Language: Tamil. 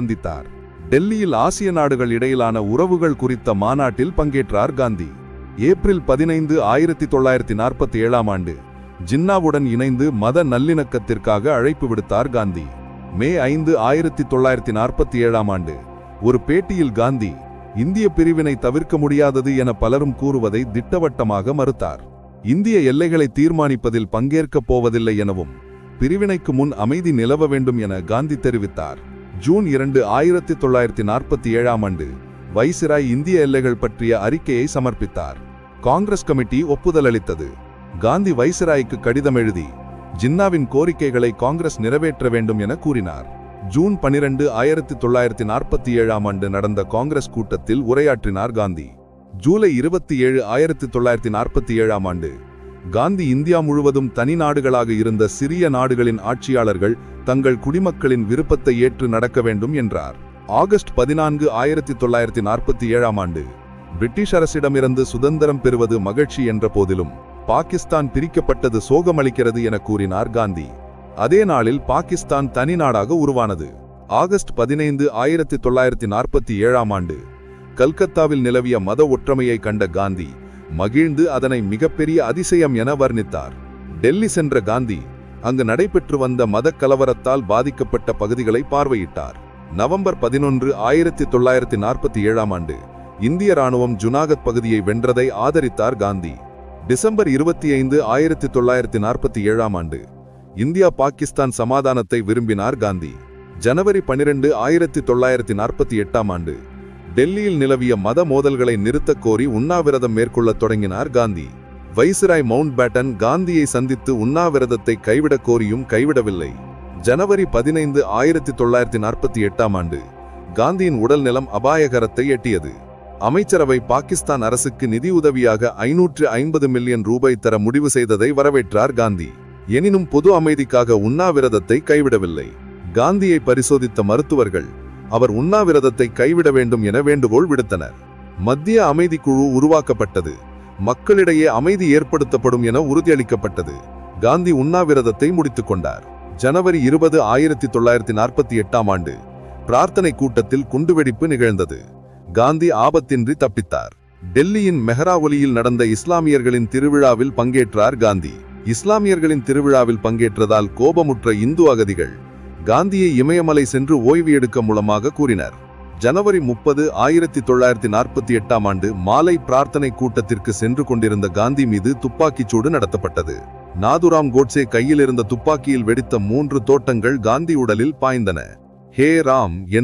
சந்தித்தார் டெல்லியில் ஆசிய நாடுகள் இடையிலான உறவுகள் குறித்த மாநாட்டில் பங்கேற்றார் காந்தி. ஏப்ரல் பதினைந்து ஆயிரத்தி தொள்ளாயிரத்தி நாற்பத்தி ஏழாம் ஆண்டு ஜின்னாவுடன் இணைந்து மத நல்லிணக்கத்திற்காக அழைப்பு விடுத்தார் காந்தி. மே ஐந்து ஆயிரத்தி தொள்ளாயிரத்தி நாற்பத்தி ஏழாம் ஆண்டு ஒரு பேட்டியில் காந்தி இந்திய பிரிவினை தவிர்க்க முடியாதது என பலரும் கூறுவதை திட்டவட்டமாக மறுத்தார். இந்திய எல்லைகளை தீர்மானிப்பதில் பங்கேற்கப் போவதில்லை எனவும் பிரிவினைக்கு முன் அமைதி நிலவ வேண்டும் என காந்தி தெரிவித்தார். ஜூன் இரண்டு ஆயிரத்தி தொள்ளாயிரத்தி நாற்பத்தி ஏழாம் ஆண்டு வைசிராய் இந்திய எல்லைகள் பற்றிய அறிக்கையை சமர்ப்பித்தார். காங்கிரஸ் கமிட்டி ஒப்புதல் அளித்தது. காந்தி வைசிராய்க்கு கடிதம் எழுதி ஜின்னாவின் கோரிக்கைகளை காங்கிரஸ் நிறைவேற்ற வேண்டும் என கூறினார். ஜூன் பனிரெண்டு ஆயிரத்தி தொள்ளாயிரத்தி நாற்பத்தி ஏழாம் ஆண்டு நடந்த காங்கிரஸ் கூட்டத்தில் உரையாற்றினார் காந்தி. ஜூலை இருபத்தி ஏழு ஆயிரத்தி தொள்ளாயிரத்தி நாற்பத்தி ஏழாம் ஆண்டு காந்தி இந்தியா முழுவதும் தனி நாடுகளாக இருந்த சிறிய நாடுகளின் ஆட்சியாளர்கள் தங்கள் குடிமக்களின் விருப்பத்தை ஏற்று நடக்க வேண்டும் என்றார். ஆகஸ்ட் பதினான்கு ஆயிரத்தி தொள்ளாயிரத்தி நாற்பத்தி ஏழாம் ஆண்டு. பிரிட்டிஷ் அரசிடமிருந்து சுதந்திரம் பெறுவது மகிழ்ச்சி என்ற போதிலும் பாகிஸ்தான் பிரிக்கப்பட்டது சோகமளிக்கிறது என கூறினார் காந்தி. அதே நாளில் பாகிஸ்தான் தனி நாடாக உருவானது. ஆகஸ்ட் பதினைந்து ஆயிரத்தி தொள்ளாயிரத்தி நாற்பத்தி ஏழாம் ஆண்டு. கல்கத்தாவில் நிலவிய மத ஒற்றுமையை கண்ட காந்தி மகிழ்ந்து அதனை மிகப்பெரிய அதிசயம் என வர்ணித்தார். டெல்லி சென்ற காந்தி அங்கு நடைபெற்று வந்த மத கலவரத்தால் பாதிக்கப்பட்ட பகுதிகளை பார்வையிட்டார். நவம்பர் பதினொன்று ஆயிரத்தி தொள்ளாயிரத்தி நாற்பத்தி ஏழாம் ஆண்டு இந்திய ராணுவம் ஜுனாகத் பகுதியை வென்றதை ஆதரித்தார் காந்தி. டிசம்பர் இருபத்தி ஐந்து ஆயிரத்தி தொள்ளாயிரத்தி நாற்பத்தி ஏழாம் ஆண்டு இந்தியா பாகிஸ்தான் சமாதானத்தை விரும்பினார் காந்தி. ஜனவரி பனிரெண்டு ஆயிரத்தி தொள்ளாயிரத்தி நாற்பத்தி எட்டாம் ஆண்டு டெல்லியில் நிலவிய மத மோதல்களை நிறுத்தக் கோரி உண்ணாவிரதம் மேற்கொள்ளத் தொடங்கினார் காந்தி. வைசிராய் மவுண்ட் பேட்டன் காந்தியை சந்தித்து உண்ணாவிரதத்தை கைவிடக் கோரியும் கைவிடவில்லை. ஜனவரி பதினைந்து ஆயிரத்தி தொள்ளாயிரத்தி நாற்பத்தி எட்டாம் ஆண்டு காந்தியின் உடல்நலம் அபாயகரத்தை எட்டியது. அமைச்சரவை பாகிஸ்தான் அரசுக்கு நிதியுதவியாக ஐநூற்று ஐம்பது மில்லியன் ரூபாய் தர முடிவு செய்ததை வரவேற்றார் காந்தி. எனினும் பொது அமைதிக்காக உண்ணாவிரதத்தை கைவிடவில்லை. காந்தியை பரிசோதித்த மருத்துவர்கள் அவர் உண்ணாவிரதத்தை கைவிட வேண்டும் என வேண்டுகோள் விடுத்தனர். மத்திய அமைதி குழு உருவாக்கப்பட்டது. மக்களிடையே அமைதி ஏற்படுத்தப்படும் என உறுதியளிக்கப்பட்டது. காந்தி உண்ணாவிரதத்தை முடித்துக் கொண்டார். ஜனவரி இருபது ஆயிரத்தி தொள்ளாயிரத்தி நாற்பத்தி எட்டாம் ஆண்டு பிரார்த்தனை கூட்டத்தில் குண்டுவெடிப்பு நிகழ்ந்தது. காந்தி ஆபத்தின்றி தப்பித்தார். டெல்லியின் மெஹராவலியில் நடந்த இஸ்லாமியர்களின் திருவிழாவில் பங்கேற்றார் காந்தி. இஸ்லாமியர்களின் திருவிழாவில் பங்கேற்றதால் கோபமுற்ற இந்து அகதிகள் காந்தியை இமயமலை சென்று ஓய்வு எடுக்க மூலமாக கூறினர். ஜனவரி முப்பது ஆயிரத்தி தொள்ளாயிரத்தி நாற்பத்தி எட்டாம் ஆண்டு மாலை பிரார்த்தனை கூட்டத்திற்கு சென்று கொண்டிருந்த காந்தி மீது துப்பாக்கிச் சூடு நடத்தப்பட்டது. நாதுராம் கோட்சே கையில் இருந்த துப்பாக்கியில் வெடித்த மூன்று தோட்டங்கள் காந்தி உடலில் பாய்ந்தன. ஹே ராம் என்ற